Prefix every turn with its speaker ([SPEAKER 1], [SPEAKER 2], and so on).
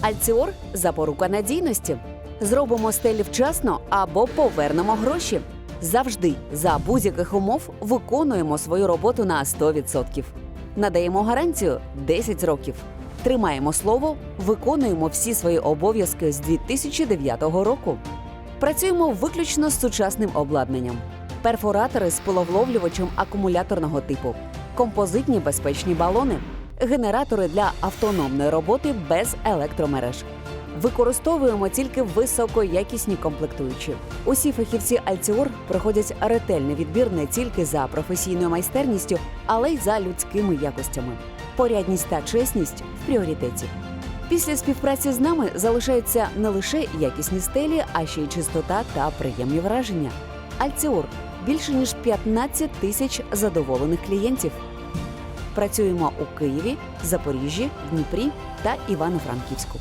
[SPEAKER 1] Альціор запорука надійності. Зробимо стелі вчасно або повернемо гроші. Завжди за будь-яких умов виконуємо свою роботу на 100%. Надаємо гарантію 10 років. Тримаємо слово, виконуємо всі свої обов'язки з 2009 року. Працюємо виключно з сучасним обладнанням. Перфоратори з пиловловлювачем акумуляторного типу, композитні безпечні балони, генератори для автономної роботи без електромереж. Використовуємо тільки високоякісні комплектуючі. Усі фахівці Альціор проходять ретельний відбір не тільки за професійною майстерністю, але й за людськими якостями. Порядність та чесність в пріоритеті. Після співпраці з нами залишаються не лише якісні стелі, а ще й чистота та приємні враження. Альціор більше ніж 15 тисяч задоволених клієнтів. Працюємо у Києві, Запоріжжі, Дніпрі та Івано-Франківську.